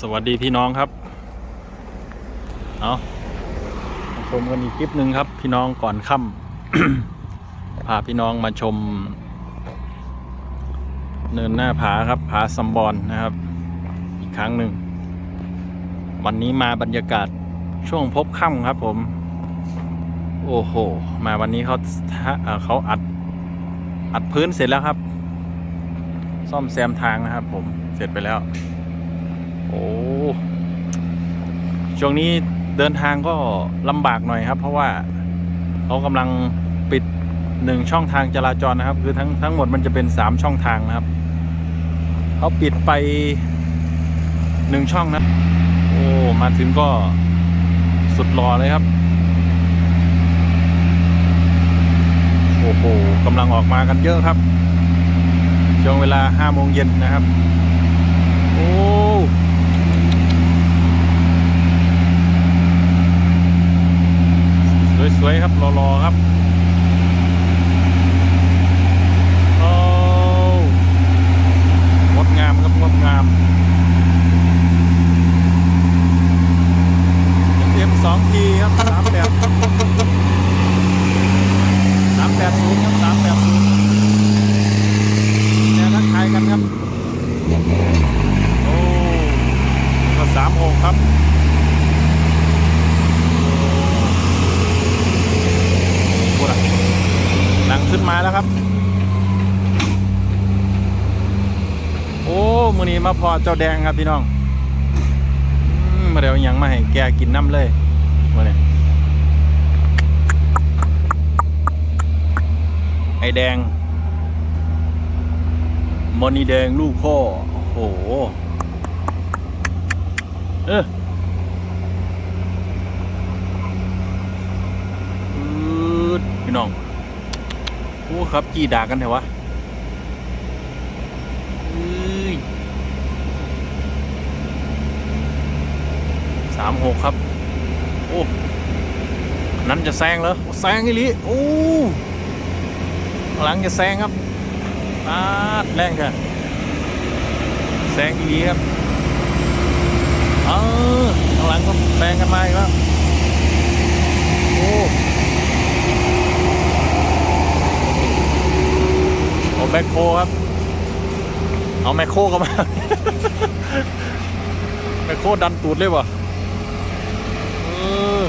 สวัสดีพี่น้องครับ เอามาชมกันอีกคลิปหนึ่งครับ พี่น้องก่อนค่ำพาพี่น้องมาชม เนินหน้าผาครับ ผาสัมบอนนะครับ อีกครั้งหนึ่ง วันนี้มาบรรยากาศช่วงพบค่ำครับผม โอ้โห มาวันนี้เขาเขาอัด อัดพื้นเสร็จแล้วครับ ซ่อมแซมทางนะครับผม เสร็จไปแล้ว อ้ช่วงนี้เดินทางก็ลำบากหน่อยครับ เพราะว่าเขากำลังปิดหนึ่งช่องทางจราจรนะครับ คือทั้งทั้งหมดมันจะเป็นสามช่องทางนะครับเขาปิดไปหนึ่งช่องนะโอ้มาถึงก็สุดรอเลยครับโอ้โหกำลังออกมากันเยอะครับ ช่วงเวลาห้าโมงเย็นนะครับ โอ้ สวยๆครับรอๆครับ โอ้งดงามครับงดงามเอ็มสองทีครับสามแบบสามแปดศูนย์ครับสามแปดศูนย์แนวทักทายกันครับ โอ้ก็สามหกครับโอ้ล่ะหนังขึ้นมาแล้วครับ โอ้มือนี้มา พอเจ้าแดงครับพี่น้องอมาเดี๋ยวยังมาให้แกกินน้ำเลยมาเนี่ยไอแดงมอนีแดงลูกพ่อโอ้โห เออพี่น้องโอ้ครับกี่ด่ากันเถอะวะเอ้ย สามหกครับ โอ้นั้นจะแซงเหรอแซงอีหลีโอ้หลังจะแซงครับปาดแรงค่ะแซงอีหลีครับเออข้างหลังก็แซงกันมาอีกแล้วโอ้โอ้แมคโครครับ เอาแมคโคเข้ามาแมคโคดันตูดเลยวะ ออ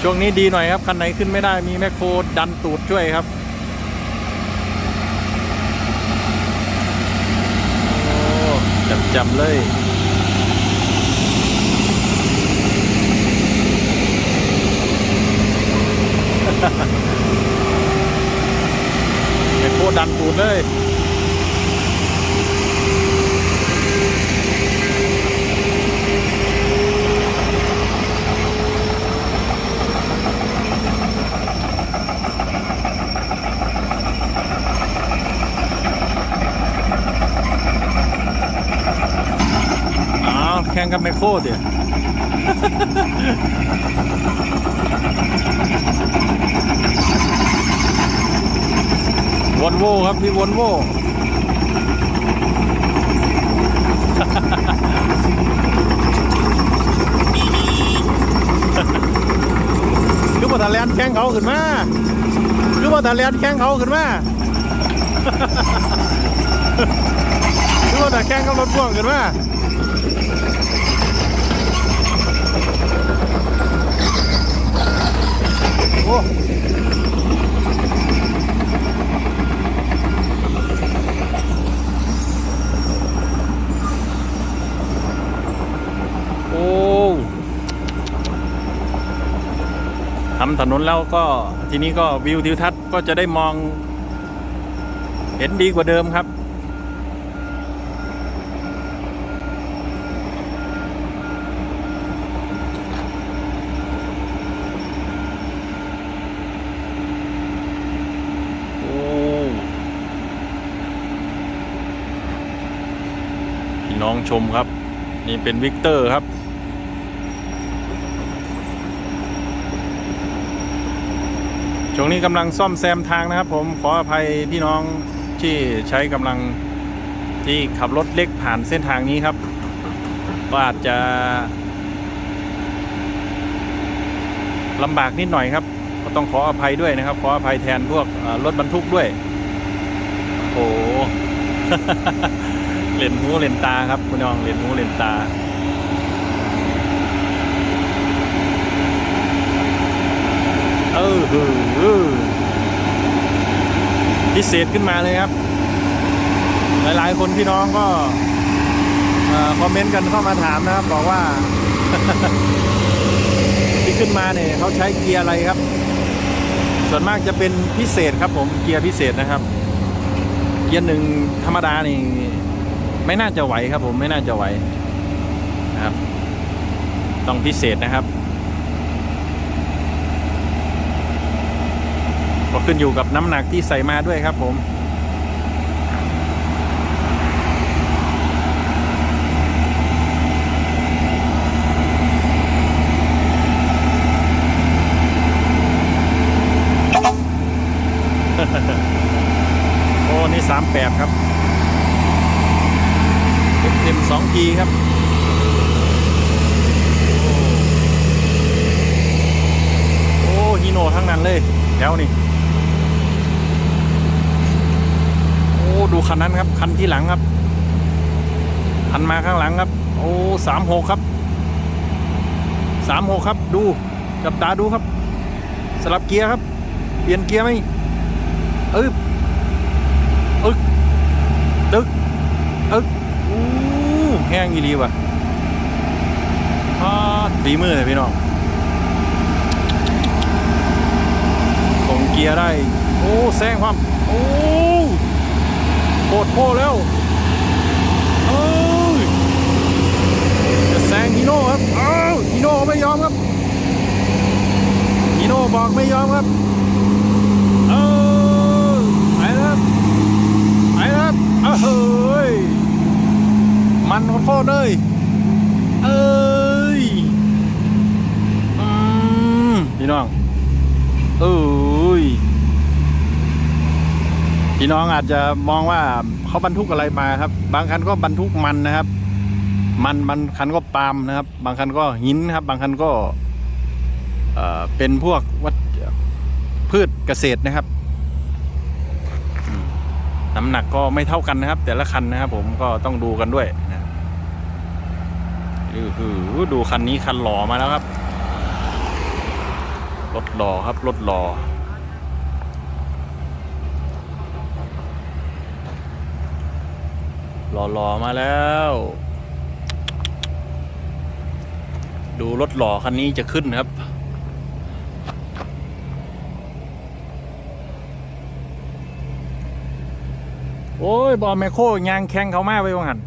ช่วงนี้ดีหน่อยครับ คันไหนขึ้นไม่ได้มีแมคโครดันตูดช่วยครับโอ้จำๆเลยเป็นโครดันตูดเลย แข่งกับแมคโครดิววอลโวครับพี่วอลโวคือว่าทาแลนแข่งเขาขึ้นมาคือว่าทาแลนแข่งเขาขึ้นมาคือว่าทาแข่งกับรถพ่วงขึ้นมา โอ้โอทำถนนแล้วก็ทีนี้ก็วิวทิวทัศน์ก็จะได้มอง เห็นดีกว่าเดิมครับ โอ้พี่ น้องชมครับ นี่เป็นวิกเตอร์ครับ ช่วงนี้กำลังซ่อมแซมทางนะครับ ผมขออภัยพี่น้องที่ใช้กำลังที่ขับรถเล็กผ่านเส้นทางนี้ครับก็อาจจะลำบากนิดหน่อยครับ ก็ต้องขออภัยด้วยนะครับ ขออภัยแทนพวกรถบรรทุกด้วย โอ้โห เลนหูเลนตาครับคุณน้องเลนหูเลนตาเออหือพิเศษขึ้นมาเลยครับ หลายๆ คนพี่น้องก็คอมเมนต์กันเข้ามาถามนะครับ บอกว่า ที่ขึ้นมาเนี่ยเขาใช้เกียร์อะไรครับ ส่วนมากจะเป็นพิเศษครับผมเกียร์พิเศษนะครับ เกียร์หนึ่งธรรมดานี่ ไม่น่าจะไหวครับผมไม่น่าจะไหวนะครับ ต้องพิเศษนะครับก็ขึ้นอยู่กับน้ำหนักที่ใส่มาด้วยครับผมโอ้นี่สามแปดครับ เต็มเต็มสองทีครับโอ้ฮีโน่ทั้งนั้นเลยแถวนี่โอ้ดูคันนั้นครับ คันที่หลังครับคันมาข้างหลังครับ โอ้สามหกครับสามหกครับดูจับตาดูครับ สลับเกียร์ครับ เปลี่ยนเกียร์ไหมเอออึกตึกอึกอู้ แห้งอีรีว่ะพาดฝีมือเลยพี่น้องส่งเกียร์ได้ โอ้แซงความ โอ้โคตรโพแล้วเอ้ยจะแซงฮีโน่ครับเอ้าฮีโน่ไม่ยอมครับฮีโน่บอกไม่ยอมครับ เออไปแล้วครับไปแล้วครับเออเฮ้ย มันโคตรเลย เอ้ยอืมพี่น้องเอ้ยพี่น้องอาจจะมองว่าเขาบรรทุกอะไรมาครับ บางคันก็บรรทุกมันนะครับ มันบางคันก็ปาล์มนะครับ บางคันก็หินครับ บางคันก็เอ่อเป็นพวกวัตพืชเกษตรนะครับอืมน้ำหนักก็ไม่เท่ากันนะครับ แต่ละคันนะครับ ผมก็ต้องดูกันด้วยนะครับ อือหือดูคันนี้คันหล่อมาแล้วครับ รถหล่อครับ รถหล่อหล่อหล่อมาแล้ว ดูรถหล่อคันนี้จะขึ้นครับ โอ้ยบอลแมคโครยางแข้งเขามาไว้วังหัน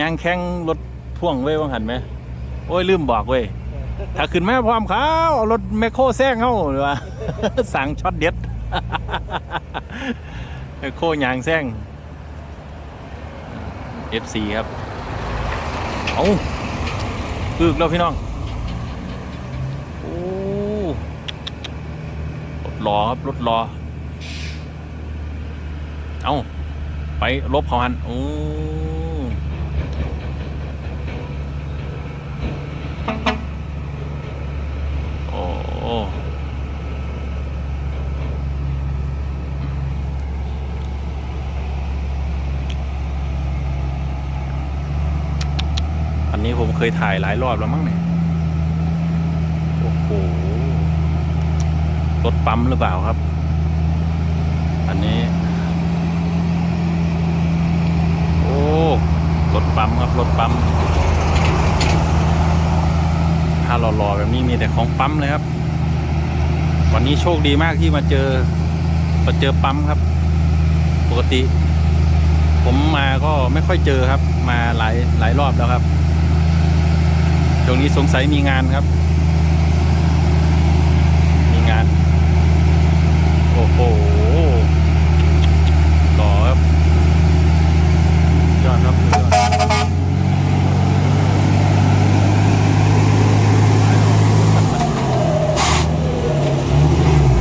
ยางแข้งรถพ่วงไว้วังหันไหมโอ้ยลืมบอกเว้ยถ้าขึ้นมาพร้อมเขาเอารถแมคโครแซงเขาหรือว่าสั่งช็อตเด็ดแมคโครยางแซง FC ครับเอาอึกแล้วพี่น้องโอ้รถรอครับรถรอเอาไปลบเขาหันโอ้โอ้อันนี้ผมเคยถ่ายหลายรอบแล้วมั้งเนี่ย โอ้โห รถปั๊มหรือเปล่าครับ อันนี้ โอ้ รถปั๊มครับ รถปั๊ม ถ้าหล่อๆแบบนี้มีแต่ของปั๊มเลยครับ วันนี้โชคดีมากที่มาเจอมาเจอปั๊มครับ ปกติ ผมมาก็ไม่ค่อยเจอครับ มาหลายหลายรอบแล้วครับช่วงนี้สงสัยมีงานครับ มีงาน โอ้โหหล่อครับ ยอดครับสุดยอด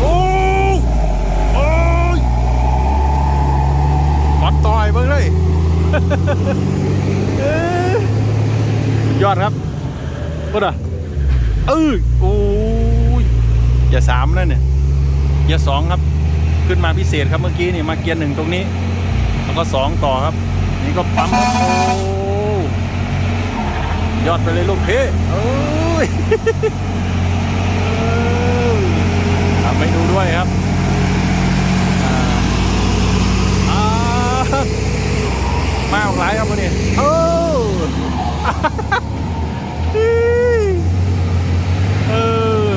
โอ้โอ้ยกอดต่อ ยอดครับพูดอะเออโอ้ยอย่าสามนั่นเนี่ยอย่าสองครับ ขึ้นมาพิเศษครับเมื่อกี้นี่มาเกียร์หนึ่งตรงนี้ แล้วก็สองต่อครับ นี่ก็ปั๊มครับโอ้ยอดไปเลยลูกเพ่เอ้ยทำให้ดูด้วยครับอ่าอ่า มาออกหลายครับวันนี้โอ้ เออ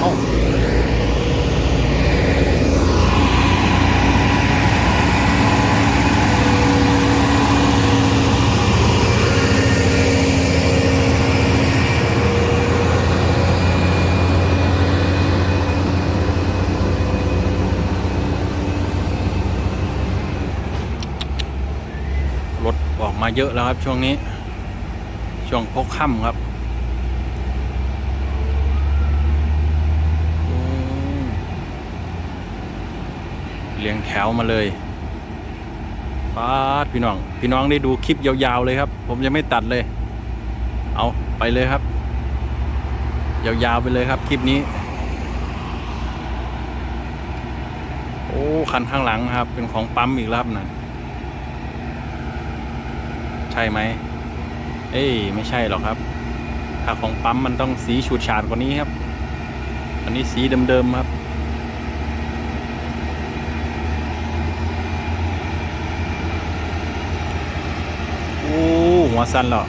เอารถ ออกมาเยอะแล้วครับช่วงนี้ ช่วงพกค่ำครับเรียงแถวมาเลยป้าดพี่น้อง พี่น้องได้ดูคลิปยาวๆเลยครับ ผมยังไม่ตัดเลย เอาไปเลยครับ ยาวๆไปเลยครับคลิปนี้ โอ้คันข้างหลังครับ เป็นของปั๊มอีกแล้วครับนั่น ใช่ไหม เอ้ยไม่ใช่หรอกครับถ้าของปั๊มมันต้องสีฉูดฉาดกว่านี้ครับ อันนี้สีเดิมๆครับ โอ้หัวสันเหรอ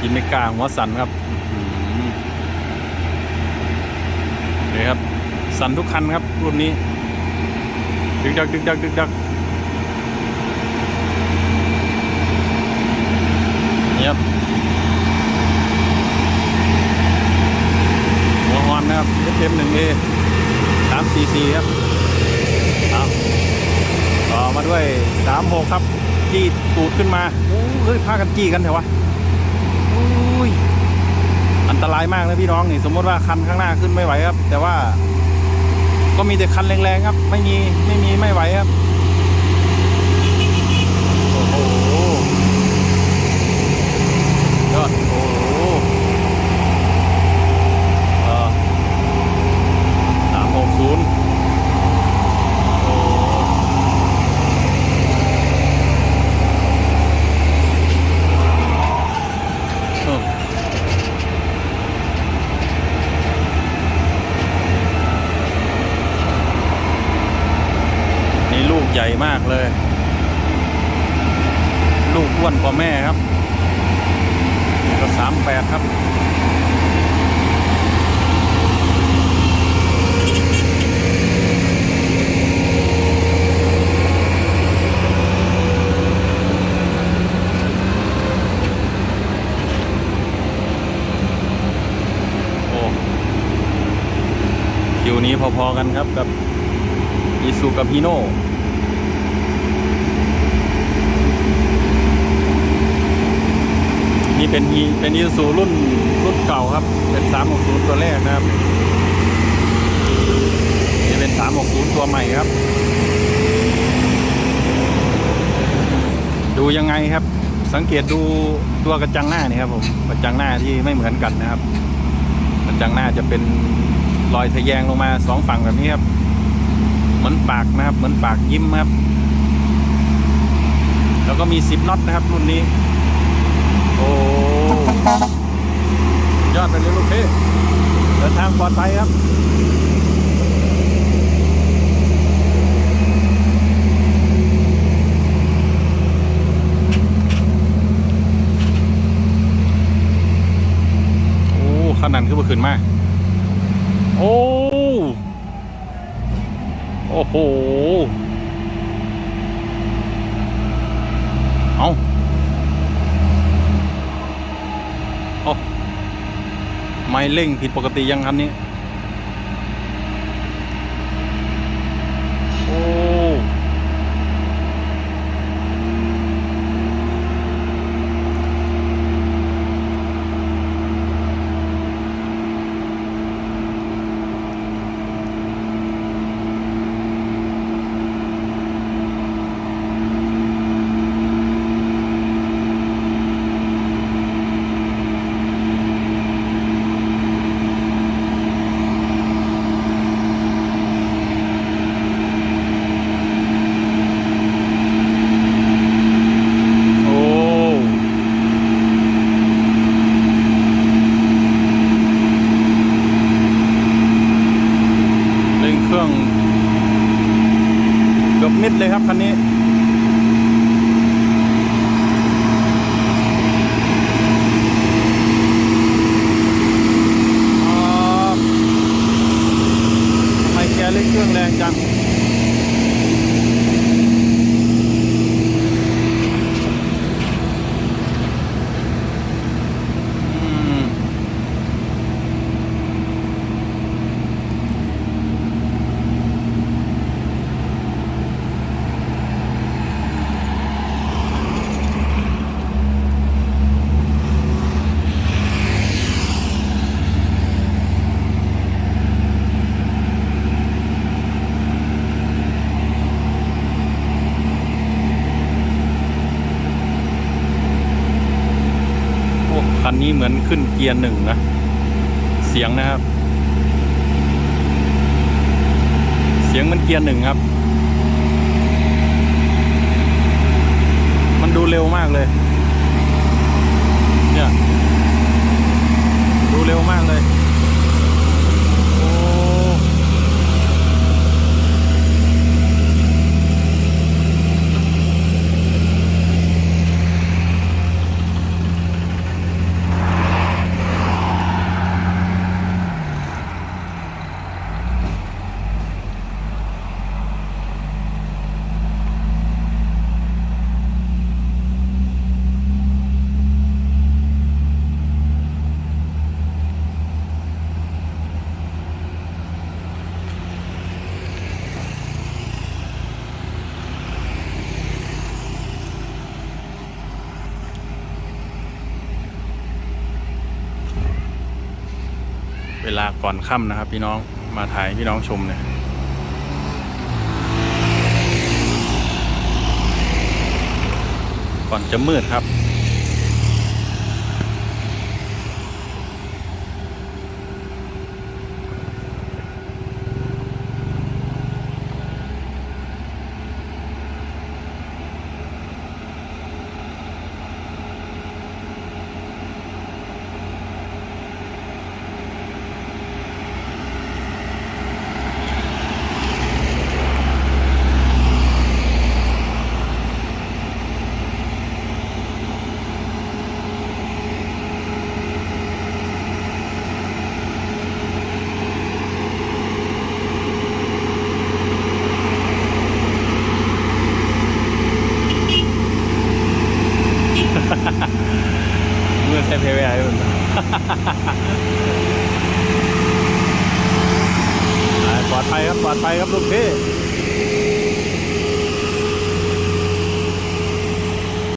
ยินไม่กล้าหัวสันครับอื้อหือนี่ครับ สันทุกคันครับรุ่นนี้ ดึกดักดึกดักดึกดัก ครับหัวฮอนนะครับ FM1A 344ครับเอาต่อมาด้วย36ครับ จี้ตูดขึ้นมาโอ้เฮ้ยพากันจี้กันเถอะวะโอ้ยอันตรายมากนะพี่น้องนี่สมมติว่าคันข้างหน้าขึ้นไม่ไหวครับ แต่ว่า ก็มีแต่คันแรงๆครับ ไม่มีไม่มีไม่ไหวครับ โอ้โห ยอดโอ้โหเออสามหกศูนย์โอ้เออนี่ลูกใหญ่มากเลย ลูกอ้วนกว่าแม่ครับ ก็สามแปดครับ โอ้คิว นี้พอๆกันครับกับอิซูกับฮีโน่นี่เป็นอีเป็นอีซูรุ่นรุ่นเก่าครับ เป็น 360 ตัวแรกนะครับนี่เป็น 360 ตัวใหม่ครับ ดูยังไงครับ สังเกตดูตัวกระจังหน้านี่ครับผมกระจังหน้าที่ไม่เหมือนกันนะครับกระจังหน้าจะเป็น รอยทะแยงลงมาสองฝั่งแบบนี้ครับ เหมือนปากนะครับ เหมือนปากยิ้มครับ แล้วก็มี10น็อตนะครับรุ่นนี้ โอ้ยอดไปเลยลูกพี่เดินทางปลอดภัยครับโอ้ขนาดขึ้นมาขึ้นมา โอ้โอ้โหเอาโอ้ไม่เร่งผิดปกติยังคันนี้ โอ้ อบมิดเลยครับคันนี้ อ๋อทำไมแก เล่นเครื่องแรงจัง อืม โอ้คั นี้เหมือนขึ้นเกียร์หนึ่งนะ เสียงนะครับ เสียงมันเกียร์หนึ่งครับ มันดูเร็วมากเลยเนี่ยดูเร็วมากเลย เวลาก่อนค่ำนะครับ พี่น้องมาถ่ายพี่น้องชมเนี่ยก่อนจะมืดครับ